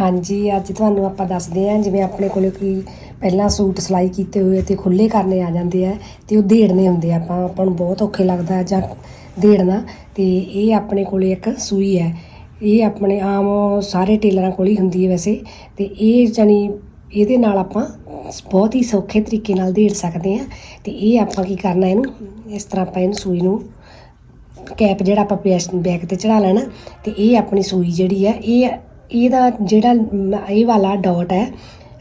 ਹਾਂਜੀ, ਅੱਜ ਤੁਹਾਨੂੰ ਆਪਾਂ ਦੱਸਦੇ ਹਾਂ, ਜਿਵੇਂ ਆਪਣੇ ਕੋਲ ਕੋਈ ਪਹਿਲਾਂ ਸੂਟ ਸਿਲਾਈ ਕੀਤੇ ਹੋਏ ਤੇ ਖੁੱਲੇ ਕਰਨੇ ਆ ਜਾਂਦੇ ਆ ਤੇ ਉਹ ਦੇੜਨੇ ਹੁੰਦੇ ਆ ਆਪਾਂ ਆਪਾਂ ਨੂੰ ਬਹੁਤ ਔਖੇ ਲੱਗਦਾ ਜਾਂ ਦੇੜਨਾ ਤੇ ਇਹ ਆਪਣੇ ਕੋਲੇ ਇੱਕ ਸੂਈ ਹੈ। ਇਹ ਆਪਣੇ ਆਮ ਸਾਰੇ ਟੇਲਰਾਂ ਕੋਲ ਹੀ ਹੁੰਦੀ ਹੈ ਵੈਸੇ ਤੇ ਇਹ ਜਾਨੀ ਇਹਦੇ ਨਾਲ ਆਪਾਂ ਬਹੁਤ ਹੀ ਸੌਖੇ ਤਰੀਕੇ ਨਾਲ ਦੇੜ ਸਕਦੇ ਆ ਤੇ ਇਹ ਆਪਾਂ ਕੀ ਕਰਨਾ ਇਹਨੂੰ, ਇਸ ਤਰ੍ਹਾਂ ਆਪਾਂ ਇਹਨੂੰ ਸੂਈ ਨੂੰ ਕੈਪ ਜਿਹੜਾ ਆਪਾਂ ਪੇਸਟ ਬੈਕ ਤੇ ਚੜਾ ਲੈਣਾ ਤੇ ਇਹ ਆਪਣੀ ਸੂਈ ਜਿਹੜੀ ਹੈ, ਇਹ ਇਹਦਾ ਜਿਹੜਾ ਇਹ ਵਾਲਾ ਡਾਟ ਹੈ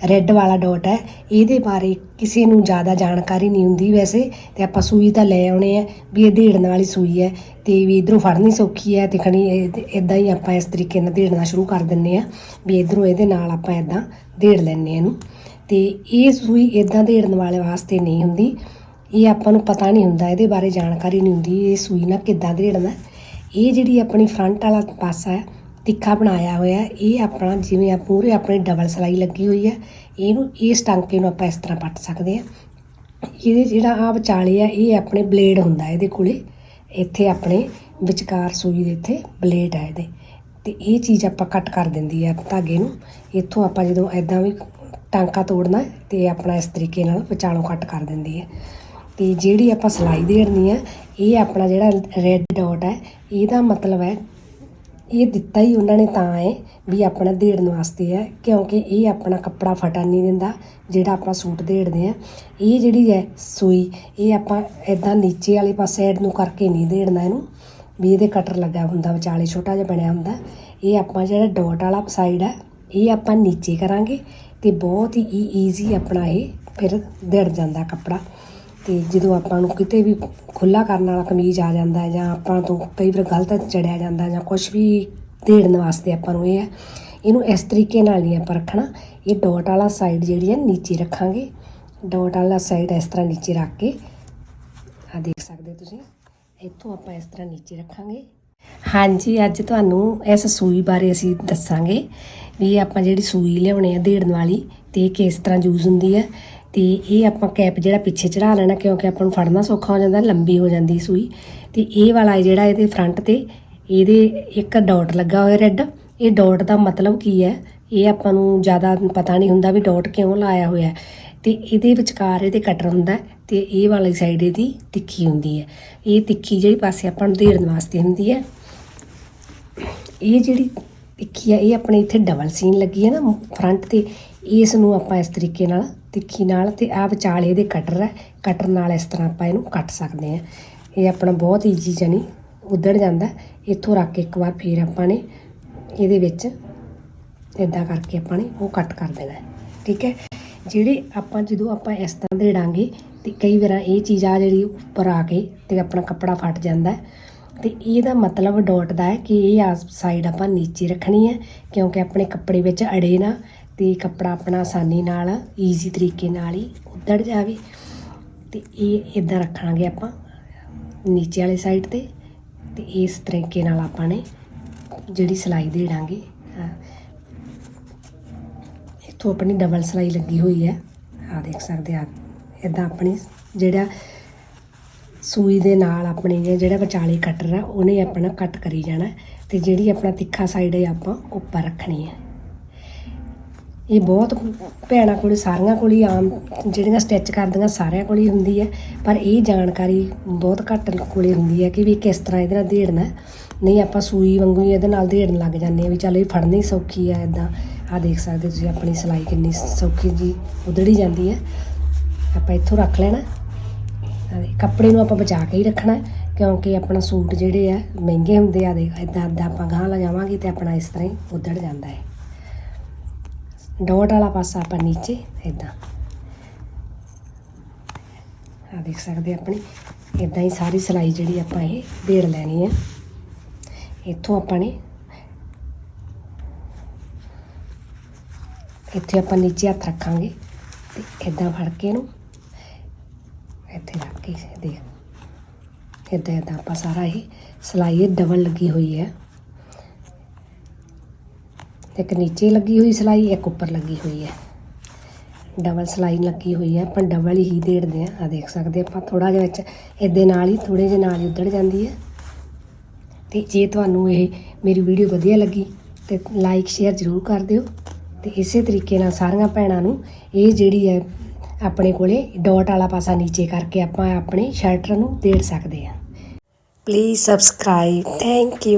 ਰੈੱਡ ਵਾਲਾ ਡਾਟ ਹੈ, ਇਹਦੇ ਬਾਰੇ ਕਿਸੇ ਨੂੰ ਜ਼ਿਆਦਾ ਜਾਣਕਾਰੀ ਨਹੀਂ ਹੁੰਦੀ ਵੈਸੇ, ਤੇ ਆਪਾਂ ਸੂਈ ਤਾਂ ਲੈ ਆਉਣੇ ਆ, ਵੀ ਇਹ ਦੇੜਨ ਵਾਲੀ ਸੂਈ ਹੈ, ਤੇ ਵੀ ਇਧਰੋਂ ਫੜਨੀ ਸੌਖੀ ਹੈ, ਤੇ ਖਣੀ ਇਦਾਂ ਹੀ ਆਪਾਂ ਇਸ ਤਰੀਕੇ ਨਾਲ ਦੇੜਨਾ ਸ਼ੁਰੂ ਕਰ ਦਿੰਨੇ ਆ, ਵੀ ਇਧਰੋਂ ਇਹਦੇ ਨਾਲ ਆਪਾਂ ਇਦਾਂ ਦੇੜ ਲੈਣੇ ਇਹਨੂੰ। ਤੇ ਇਹ ਸੂਈ ਇਦਾਂ ਦੇੜਨ ਵਾਲੇ ਵਾਸਤੇ ਨਹੀਂ ਹੁੰਦੀ, ਇਹ ਆਪਾਂ ਨੂੰ ਪਤਾ ਨਹੀਂ ਹੁੰਦਾ, ਇਹਦੇ ਬਾਰੇ ਜਾਣਕਾਰੀ ਨਹੀਂ ਹੁੰਦੀ, ਇਹ ਸੂਈ ਨਾਲ ਕਿੱਦਾਂ ਦੇੜਨਾ। ਇਹ ਜਿਹੜੀ ਆਪਣੀ ਫਰੰਟ ਵਾਲਾ ਪਾਸਾ ਹੈ ਤਿੱਖਾ ਬਣਾਇਆ ਹੋਇਆ ਇਹ ਆਪਣਾ ਜਿਵੇਂ ਆ ਪੂਰੇ ਆਪਣੇ ਡਬਲ ਸਲਾਈ ਲੱਗੀ ਹੋਈ ਹੈ। ਇਹਨੂੰ ਇਸ ਟਾਂਕੇ ਨੂੰ ਆਪਾਂ ਇਸ ਤਰ੍ਹਾਂ ਪੱਟ ਸਕਦੇ ਆ ਇਹਦੇ ਜਿਹੜਾ ਆ ਵਿਚਾਲੇ ਆ, ਇਹ ਆਪਣੇ ਬਲੇਡ ਹੁੰਦਾ ਇਹਦੇ ਕੋਲੇ। ਇੱਥੇ ਆਪਣੇ ਵਿਚਕਾਰ ਸੂਈ ਦੇ ਇੱਥੇ ਬਲੇਡ ਆ ਇਹਦੇ। ਤੇ ਇਹ ਚੀਜ਼ ਆਪਾਂ ਕੱਟ ਕਰ ਦਿੰਦੀ ਆ ਧਾਗੇ ਨੂੰ। ਇੱਥੋਂ ਆਪਾਂ ਜਦੋਂ ਐਦਾਂ ਵੀ ਟਾਂਕਾ ਤੋੜਨਾ ਤੇ ਆਪਣਾ ਇਸ ਤਰੀਕੇ ਨਾਲ ਵਿਚਾਲੋਂ ਕੱਟ ਕਰ ਦਿੰਦੀ ਹੈ। ਤੇ ਜਿਹੜੀ ਆਪਾਂ ਸਲਾਈ ਦੇਣੀ ਹੈ ਇਹ ਆਪਣਾ ਜਿਹੜਾ ਰੈੱਡ ਡਾਟ ਹੈ, ਇਹਦਾ ਮਤਲਬ ਹੈ ਇਹ ਦਿੱਤਾ ਹੀ ਉਹਨਾਂ ਨੇ ਤਾਂ ਹੈ ਵੀ ਆਪਣਾ ਦੇੜਨ ਵਾਸਤੇ ਹੈ ਕਿਉਂਕਿ ਇਹ ਆਪਣਾ ਕੱਪੜਾ ਫਟਣ ਨਹੀਂ ਦਿੰਦਾ, ਜਿਹੜਾ ਆਪਾਂ ਸੂਟ ਦੇੜਦੇ ਆ। ਇਹ ਜਿਹੜੀ ਹੈ ਸੂਈ, ਇਹ ਆਪਾਂ ਇਦਾਂ ਨੀਚੇ ਵਾਲੇ ਪਾਸੇ ਸਾਈਡ ਨੂੰ ਕਰਕੇ ਨਹੀਂ ਦੇੜਨਾ ਇਹਨੂੰ, ਵੀ ਇਹਦੇ ਕਟਰ ਲੱਗਾ ਹੁੰਦਾ, ਵਿਚਾਲੇ ਛੋਟਾ ਜਿਹਾ ਬਣਿਆ ਹੁੰਦਾ। ਇਹ ਆਪਾਂ ਜਿਹੜਾ ਡਾਟ ਵਾਲਾ ਸਾਈਡ ਹੈ ਇਹ ਆਪਾਂ ਨੀਚੇ ਕਰਾਂਗੇ ਤੇ ਬਹੁਤ ਹੀ ਈਜ਼ੀ ਆਪਣਾ ਇਹ ਫਿਰ ਦੇੜ ਜਾਂਦਾ ਕੱਪੜਾ। ਤੇ ਜਦੋਂ ਆਪਾਂ ਨੂੰ ਕਿਤੇ ਵੀ ਖੁੱਲਾ ਕਰਨ ਵਾਲਾ ਕਮੀਜ਼ ਆ ਜਾਂਦਾ ਹੈ ਜਾਂ ਆਪਾਂ ਤੋਂ ਕਈ ਵਾਰ ਗਲਤ ਚੜਿਆ ਜਾਂਦਾ ਜਾਂ ਕੁਝ ਵੀ ਦੇੜਨ ਵਾਸਤੇ ਆਪਾਂ ਨੂੰ ਇਹ ਹੈ, ਇਹਨੂੰ ਇਸ ਤਰੀਕੇ ਨਾਲ ਨਹੀਂ ਆਪਾਂ ਰੱਖਣਾ। ਇਹ ਡਾਟ ਵਾਲਾ ਸਾਈਡ ਜਿਹੜੀ ਹੈ ਨੀਚੇ ਰੱਖਾਂਗੇ। ਡਾਟ ਵਾਲਾ ਸਾਈਡ ਇਸ ਤਰ੍ਹਾਂ ਨੀਚੇ ਰੱਖ ਕੇ ਆ ਦੇਖ ਸਕਦੇ ਤੁਸੀਂ, ਇੱਥੋਂ ਆਪਾਂ ਇਸ ਤਰ੍ਹਾਂ ਨੀਚੇ ਰੱਖਾਂਗੇ। ਹਾਂਜੀ, ਅੱਜ ਤੁਹਾਨੂੰ ਇਸ ਸੂਈ ਬਾਰੇ ਅਸੀਂ ਦੱਸਾਂਗੇ ਵੀ ਇਹ ਆਪਾਂ ਜਿਹੜੀ ਸੂਈ ਲਿਆਉਣੇ ਆ ਦੇੜਨ ਵਾਲੀ, ਤੇ ਇਹ ਕਿਸ ਤਰ੍ਹਾਂ ਯੂਜ਼ ਹੁੰਦੀ ਹੈ। ਤੇ ਇਹ ਆਪਾਂ ਕੈਪ ਜਿਹੜਾ ਪਿੱਛੇ ਚੜਾ ਲੈਣਾ ਕਿਉਂਕਿ ਆਪਾਂ ਨੂੰ ਫੜਨਾ ਸੌਖਾ ਹੋ ਜਾਂਦਾ, ਲੰਬੀ ਹੋ ਜਾਂਦੀ ਸੂਈ। ਤੇ ਇਹ ਵਾਲਾ ਜਿਹੜਾ ਇਹਦੇ ਫਰੰਟ ਤੇ, ਇਹਦੇ ਇੱਕ ਡਾਟ ਲੱਗਾ ਹੋਇਆ ਰੈੱਡ ਇਹ ਡਾਟ ਦਾ ਮਤਲਬ ਕੀ ਹੈ? ਇਹ ਆਪਾਂ ਨੂੰ ਜ਼ਿਆਦਾ ਪਤਾ ਨਹੀਂ ਹੁੰਦਾ ਵੀ ਡਾਟ ਕਿਉਂ ਲਾਇਆ ਹੋਇਆ ਹੈ। ਤੇ ਇਹਦੇ ਵਿਚਕਾਰ ਇਹਦੇ ਕਟਰ ਹੁੰਦਾ ਹੈ ਤੇ ਇਹ ਵਾਲੀ ਸਾਈਡ ਇਹਦੀ ਤਿੱਖੀ ਹੁੰਦੀ ਹੈ। ਇਹ ਤਿੱਖੀ ਜਿਹੜੀ ਪਾਸੇ ਆਪਾਂ ਨੂੰ ਧੇਰਨ ਵਾਸਤੇ ਹੁੰਦੀ ਹੈ। ਇਹ ਜਿਹੜੀ ਤਿੱਖੀ ਆ, ਇਹ ਆਪਣੇ ਇੱਥੇ ਡਬਲ ਸੀਨ ਲੱਗੀ ਹੈ ਨਾ ਫਰੰਟ ਤੇ। ਇਸ ਨੂੰ ਆਪਾਂ ਇਸ ਤਰੀਕੇ ਨਾਲ, ਤਿੱਖੀ ਨਾਲ ਤੇ ਆ ਵਿਚਾਲੇ ਦੇ ਕਟਰ ਹੈ ਕਟਰ ਨਾਲ ਇਸ ਤਰ੍ਹਾਂ ਆਪਾਂ ਇਹਨੂੰ ਕੱਟ ਸਕਦੇ ਹਾਂ ਇਹ ਆਪਣਾ ਬਹੁਤ ਈਜ਼ੀ ਜਾਨੀ ਉਧੜ ਜਾਂਦਾ। ਇੱਥੋਂ ਰੱਖ ਕੇ ਇੱਕ ਵਾਰ ਫੇਰ ਆਪਾਂ ਨੇ ਇਹਦੇ ਵਿੱਚ ਇਦਾਂ ਕਰਕੇ ਆਪਾਂ ਨੇ ਉਹ ਕੱਟ ਕਰ ਦੇਣਾ ਠੀਕ ਹੈ? ਜਿਹੜੇ ਆਪਾਂ ਜਦੋਂ ਆਪਾਂ ਇਸ ਤਰ੍ਹਾਂ ਦੇ ਡਾਂਗੇ ਤੇ ਕਈ ਵਾਰ ਇਹ ਚੀਜ਼ ਆ ਜਿਹੜੀ ਉੱਪਰ ਆ ਕੇ ਤੇ ਆਪਣਾ ਕੱਪੜਾ ਫਟ ਜਾਂਦਾ ਤੇ ਇਹਦਾ ਮਤਲਬ ਡਾਟ ਦਾ ਹੈ ਕਿ ਇਹ ਆਸ ਸਾਈਡ ਆਪਾਂ ਨੀਚੇ ਰੱਖਣੀ ਹੈ, ਕਿਉਂਕਿ ਆਪਣੇ ਕੱਪੜੇ ਵਿੱਚ ਅੜੇ ਨਾ, ਤੇ ਕੱਪੜਾ ਆਪਣਾ ਆਸਾਨੀ ਨਾਲ ਈਜ਼ੀ ਤਰੀਕੇ ਨਾਲ ਹੀ ਉਧੜ ਜਾਵੇ। ਤੇ ਇਹ ਇਦਾਂ ਰੱਖਾਂਗੇ ਆਪਾਂ ਨੀਚੇ ਵਾਲੇ ਸਾਈਡ ਤੇ ਤੇ ਇਸ ਤਰੀਕੇ ਨਾਲ ਆਪਾਂ ਨੇ ਜਿਹੜੀ ਸਿਲਾਈ ਦੇ ਦਾਂਗੇ ਇੱਥੋਂ ਆਪਣੀ ਡਬਲ ਸਿਲਾਈ ਲੱਗੀ ਹੋਈ ਹੈ। ਆ ਦੇਖ ਸਕਦੇ ਆ ਇਦਾਂ ਆਪਣੀ ਜਿਹੜਾ ਸੂਈ ਦੇ ਨਾਲ ਆਪਣੀ ਜਿਹੜਾ ਵਿਚਾਲੇ ਕਟਰ ਆ, ਉਹਨੇ ਆਪਣਾ ਕੱਟ ਕਰੀ ਜਾਣਾ ਤੇ ਜਿਹੜੀ ਆਪਣਾ ਤਿੱਖਾ ਸਾਈਡ ਹੈ ਆਪਾਂ ਉੱਪਰ ਰੱਖਣੀ ਹੈ। ਇਹ ਬਹੁਤ ਭੈਣਾਂ ਕੋਲ, ਸਾਰੀਆਂ ਕੋਲ ਹੀ ਆਮ ਜਿਹੜੀਆਂ ਸਟਿਚ ਕਰਦੀਆਂ ਸਾਰਿਆਂ ਕੋਲ ਹੀ ਹੁੰਦੀ ਹੈ, ਪਰ ਇਹ ਜਾਣਕਾਰੀ ਬਹੁਤ ਘੱਟ ਕੋਲੇ ਹੁੰਦੀ ਹੈ ਕਿ ਵੀ ਕਿਸ ਤਰ੍ਹਾਂ ਇਹਦੇ ਨਾਲ ਦੇੜਨਾ ਨਹੀਂ, ਆਪਾਂ ਸੂਈ ਵਾਂਗੂ ਹੀ ਇਹਦੇ ਨਾਲ ਦੇੜਨ ਲੱਗ ਜਾਂਦੇ ਆ ਵੀ ਚੱਲ ਇਹ ਫੜਨੀ ਸੌਖੀ ਆ ਇਦਾਂ ਆ ਦੇਖ ਸਕਦੇ ਤੁਸੀਂ ਆਪਣੀ ਸਿਲਾਈ ਕਿੰਨੀ ਸੌਖੀ ਜੀ, ਉਧੜੀ ਜਾਂਦੀ ਹੈ। ਆਪਾਂ ਇੱਥੋਂ ਰੱਖ ਲੈਣਾ। ਆਹ ਕੱਪੜੇ ਨੂੰ ਆਪਾਂ ਬਚਾ ਕੇ ਹੀ ਰੱਖਣਾ ਕਿਉਂਕਿ ਆਪਣਾ ਸੂਟ ਜਿਹੜੇ ਆ, ਮਹਿੰਗੇ ਹੁੰਦੇ ਆ ਦੇ ਇਦਾਂ ਇਦਾਂ ਆਪਾਂ ਗਾਂਹ ਲਗਾਵਾਂਗੇ ਤੇ ਆਪਣਾ ਇਸ ਤਰ੍ਹਾਂ ਹੀ ਉਧੜ ਜਾਂਦਾ ਹੈ। ਡੋਟ ਵਾਲਾ ਪਾਸਾ ਆਪਾਂ ਨੀਚੇ ਇਦਾਂ ਆ ਦੇਖ ਸਕਦੇ ਆਪਣੀ ਇਦਾਂ ਹੀ ਸਾਰੀ ਸਿਲਾਈ ਜਿਹੜੀ ਆਪਾਂ ਇਹ ਦੇੜ ਲੈਣੀ ਹੈ ਇੱਥੋਂ ਆਪਾਂ ਨੇ ਇੱਥੇ ਆਪਾਂ ਨੀਚੇ ਹੱਥ ਰੱਖਾਂਗੇ ਤੇ ਇਦਾਂ ਫੜ ਕੇ ਇਹਨੂੰ ਇੱਥੇ ਰੱਖ ਕੇ ਦੇਖ ਇੱਦਾਂ ਇਦਾਂ ਆਪਾਂ ਸਾਰਾ ਇਹ ਸਿਲਾਈ ਡਬਲ ਲੱਗੀ ਹੋਈ ਹੈ। ਇੱਕ ਨੀਚੇ ਲੱਗੀ ਹੋਈ ਸਿਲਾਈ, ਇੱਕ ਉੱਪਰ ਲੱਗੀ ਹੋਈ ਹੈ। ਡਬਲ ਸਿਲਾਈ ਲੱਗੀ ਹੋਈ ਹੈ, ਆਪਾਂ ਡਬਲ ਹੀ ਦੇੜਦੇ ਆ ਆ ਦੇਖ ਸਕਦੇ ਆਪਾਂ ਥੋੜਾ ਜਿਹਾ ਵਿੱਚ ਇਹਦੇ ਨਾਲ ਹੀ ਥੋੜੇ ਜਿਹੇ ਨਾਲ ਹੀ ਉਧੜ ਜਾਂਦੀ ਹੈ। ਤੇ ਜੇ ਤੁਹਾਨੂੰ ਇਹ ਮੇਰੀ ਵੀਡੀਓ ਵਧੀਆ ਲੱਗੀ, ਤੇ ਲਾਈਕ, ਸ਼ੇਅਰ ਜ਼ਰੂਰ ਕਰ ਦਿਓ। ਤੇ ਇਸੇ ਤਰੀਕੇ ਨਾਲ ਸਾਰੀਆਂ ਭੈਣਾਂ ਨੂੰ ਇਹ ਜਿਹੜੀ ਹੈ ਆਪਣੇ ਕੋਲੇ ਡਾਟ ਵਾਲਾ ਪਾਸਾ ਨੀਚੇ ਕਰਕੇ ਆਪਾਂ ਆਪਣੇ ਸ਼ਰਟ ਨੂੰ ਦੇੜ ਸਕਦੇ ਹਾਂ। Please subscribe thank you